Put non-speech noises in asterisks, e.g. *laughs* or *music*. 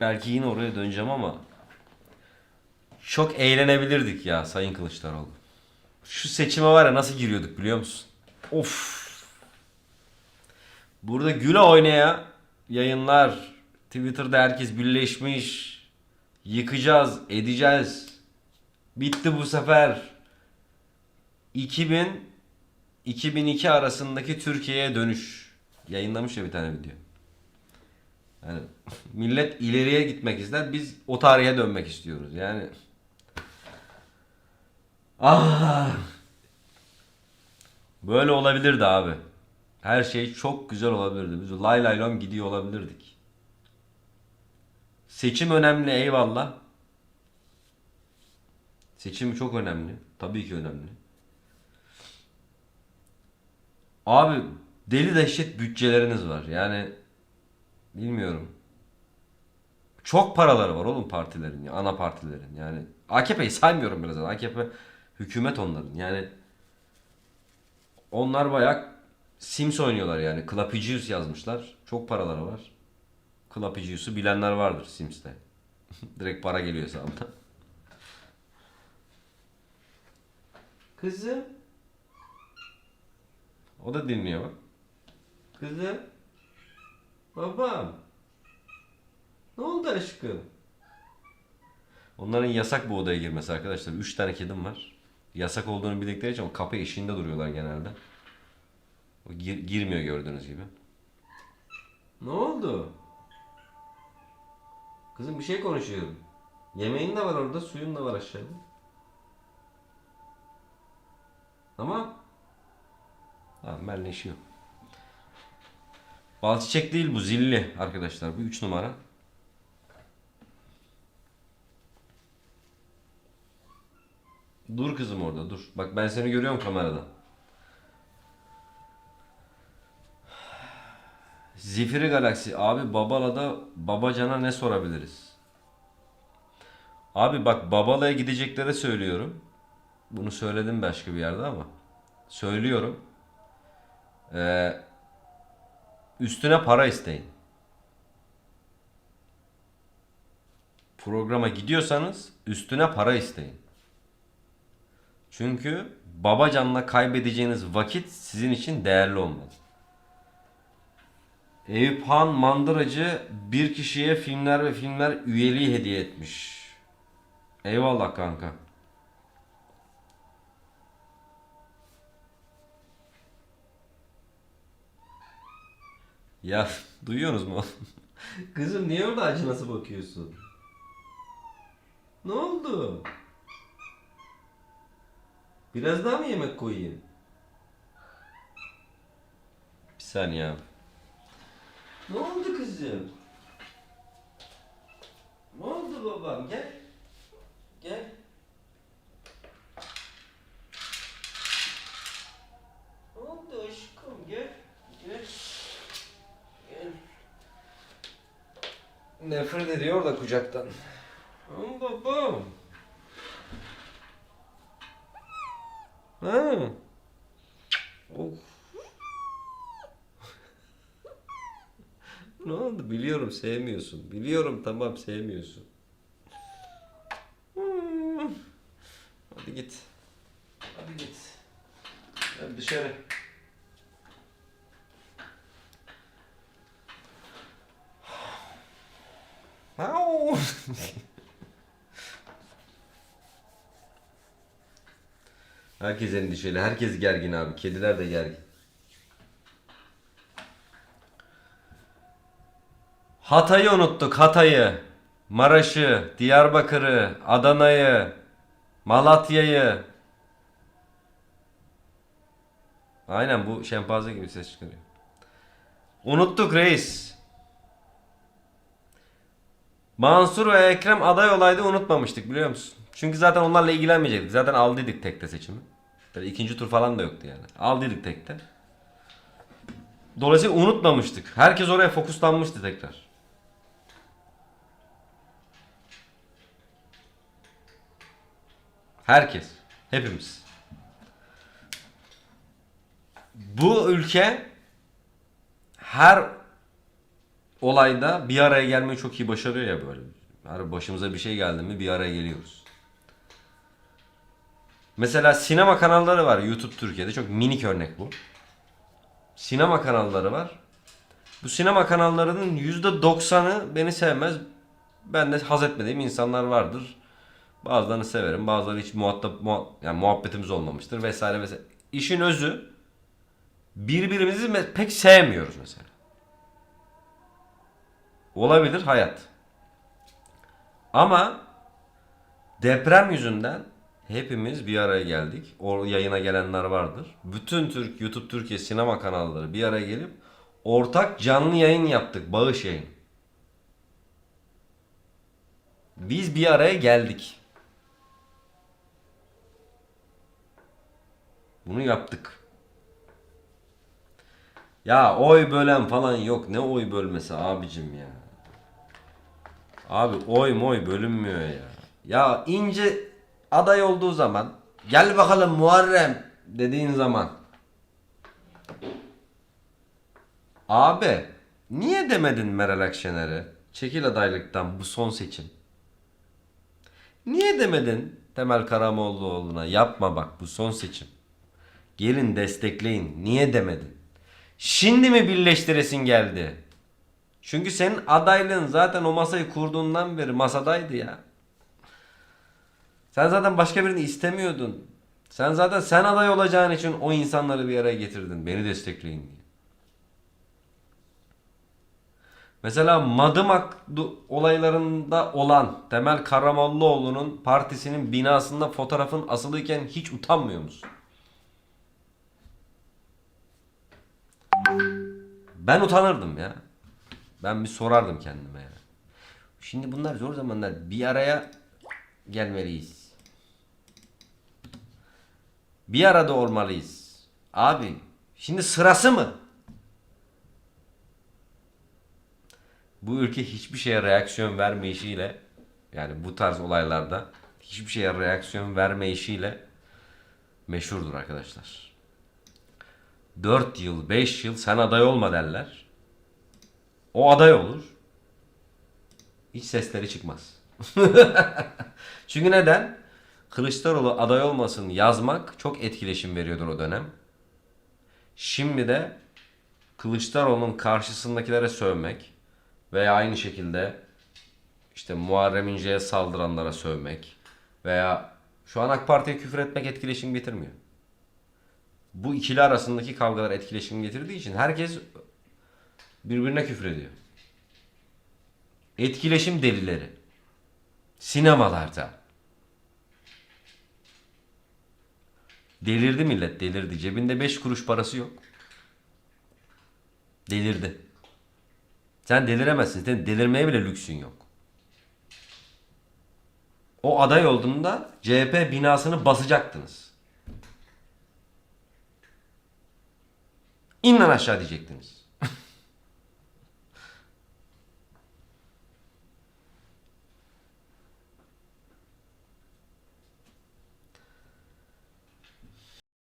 belki yine oraya döneceğim ama çok eğlenebilirdik ya Sayın Kılıçdaroğlu. Şu seçime var ya nasıl giriyorduk biliyor musun? Of. Burada güle oynaya yayınlar, Twitter'da herkes birleşmiş. Yıkacağız, edeceğiz. Bitti bu sefer. 2000 2002 arasındaki Türkiye'ye dönüş. Yayınlamış ya bir tane video. Yani *laughs* millet ileriye gitmek ister. Biz o tarihe dönmek istiyoruz. Yani Ah! Böyle olabilirdi abi. Her şey çok güzel olabilirdi. Biz lay lay lom gidiyor olabilirdik. Seçim önemli eyvallah. Seçim çok önemli. Tabii ki önemli. Abi deli dehşet bütçeleriniz var. Yani bilmiyorum. Çok paraları var oğlum partilerin ya, ana partilerin. Yani AKP'yi saymıyorum biraz. AKP hükümet onların. Yani onlar bayağı Sims oynuyorlar yani. Clapicius yazmışlar. Çok paraları var. Clapicius'u bilenler vardır Sims'te. *laughs* Direkt para geliyor hesabına. Kızım. O da dinliyor bak. Kızım. Babam. Ne oldu aşkım? Onların yasak bu odaya girmesi arkadaşlar. 3 tane kedim var. Yasak olduğunu bildikleri için kapı eşiğinde duruyorlar genelde. O gir- girmiyor gördüğünüz gibi. Ne oldu? Kızım bir şey konuşuyorum. Yemeğin de var orada, suyun da var aşağıda. Tamam. Tamam benimle işi yok. Bal çiçek değil bu zilli arkadaşlar. Bu 3 numara. Dur kızım orada dur. Bak ben seni görüyorum kamerada. Zifiri Galaksi. Abi Babala'da Babacan'a ne sorabiliriz? Abi bak Babala'ya gideceklere söylüyorum. Bunu söyledim başka bir yerde ama. Söylüyorum. Ee, üstüne para isteyin. Programa gidiyorsanız üstüne para isteyin. Çünkü Babacan'la kaybedeceğiniz vakit sizin için değerli olmalı. Eyüp Han Mandıracı bir kişiye filmler ve filmler üyeliği hediye etmiş. Eyvallah kanka. Ya *laughs* duyuyorsunuz mu? *laughs* Kızım niye orada acı nasıl bakıyorsun? Ne oldu? Biraz daha mı yemek koyayım? Bir saniye abi. Ne oldu kızım? Ne oldu babam? Gel. Ne oldu aşkım? Gel. Gel. Gel. Nefret ediyor da kucaktan. Babam. Ha. Oh. ne oldu? Biliyorum sevmiyorsun. Biliyorum tamam sevmiyorsun. Hadi git. Hadi git. Hadi dışarı. Au. Herkes endişeli. Herkes gergin abi. Kediler de gergin. Hatay'ı unuttuk. Hatay'ı. Maraş'ı, Diyarbakır'ı, Adana'yı, Malatya'yı. Aynen bu şempanze gibi ses çıkarıyor. Unuttuk reis. Mansur ve Ekrem aday olaydı unutmamıştık biliyor musun? Çünkü zaten onlarla ilgilenmeyecektik. Zaten aldıydık tekte seçimi. Böyle ikinci tur falan da yoktu yani. Aldıydık tekte. Dolayısıyla unutmamıştık. Herkes oraya fokuslanmıştı tekrar. Herkes. Hepimiz. Bu ülke her olayda bir araya gelmeyi çok iyi başarıyor ya böyle. Her başımıza bir şey geldi mi bir araya geliyoruz. Mesela sinema kanalları var YouTube Türkiye'de. Çok minik örnek bu. Sinema kanalları var. Bu sinema kanallarının %90'ı beni sevmez. Ben de haz etmediğim insanlar vardır. Bazılarını severim. Bazıları hiç muhatap muha- yani muhabbetimiz olmamıştır vesaire vesaire. İşin özü birbirimizi pek sevmiyoruz mesela. Olabilir hayat. Ama deprem yüzünden hepimiz bir araya geldik. O yayına gelenler vardır. Bütün Türk YouTube Türkiye sinema kanalları bir araya gelip ortak canlı yayın yaptık. Bağış yayın. Biz bir araya geldik. Bunu yaptık. Ya oy bölen falan yok. Ne oy bölmesi abicim ya. Abi oy moy bölünmüyor ya. Ya ince aday olduğu zaman gel bakalım Muharrem dediğin zaman. Abi niye demedin Meral Akşener'e çekil adaylıktan bu son seçim? Niye demedin Temel Karamollaoğlu'na yapma bak bu son seçim. Gelin destekleyin. Niye demedin? Şimdi mi birleştiresin geldi? Çünkü senin adaylığın zaten o masayı kurduğundan beri masadaydı ya. Sen zaten başka birini istemiyordun. Sen zaten sen aday olacağın için o insanları bir araya getirdin. Beni destekleyin diye. Mesela Madımak olaylarında olan Temel Karamollaoğlu'nun partisinin binasında fotoğrafın asılıyken hiç utanmıyor musun? Ben utanırdım ya. Ben bir sorardım kendime ya. Şimdi bunlar zor zamanlar. Bir araya gelmeliyiz. Bir arada olmalıyız. Abi şimdi sırası mı? Bu ülke hiçbir şeye reaksiyon vermeyişiyle yani bu tarz olaylarda hiçbir şeye reaksiyon vermeyişiyle meşhurdur arkadaşlar. 4 yıl, 5 yıl sen aday olma derler. O aday olur. Hiç sesleri çıkmaz. *laughs* Çünkü neden? Kılıçdaroğlu aday olmasın yazmak çok etkileşim veriyordur o dönem. Şimdi de Kılıçdaroğlu'nun karşısındakilere sövmek veya aynı şekilde işte Muharrem İnce'ye saldıranlara sövmek veya şu an AK Parti'ye küfür etmek etkileşim getirmiyor. Bu ikili arasındaki kavgalar etkileşim getirdiği için herkes birbirine küfür ediyor. Etkileşim delileri. Sinemalarda. Delirdi millet delirdi. Cebinde 5 kuruş parası yok. Delirdi. Sen deliremezsin. Senin delirmeye bile lüksün yok. O aday olduğunda CHP binasını basacaktınız. İn lan aşağı diyecektiniz.